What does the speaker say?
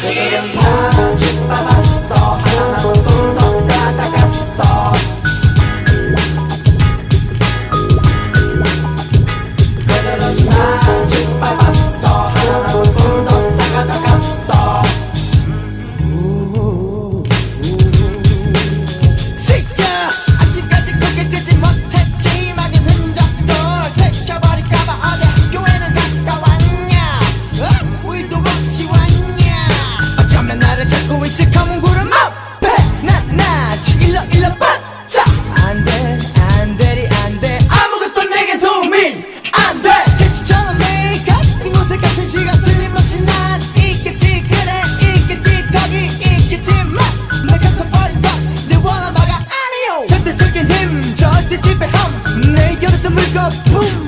Chiripa, chiripa, 자꾸 있을컴 구름 앞에. 나나 치길러 일러 반짝 안돼 안돼리 안돼. 아무것도 내게 도움이 안돼. 스케치처럼 매일 같은 곳에 같은 시간 틀림없이 난 있겠지. 그래 있겠지. 거기 있겠지만 날 같아버린 내 원한 바가 아니오. 절대적인 힘 절대 지배함. 내 여름도 물거품.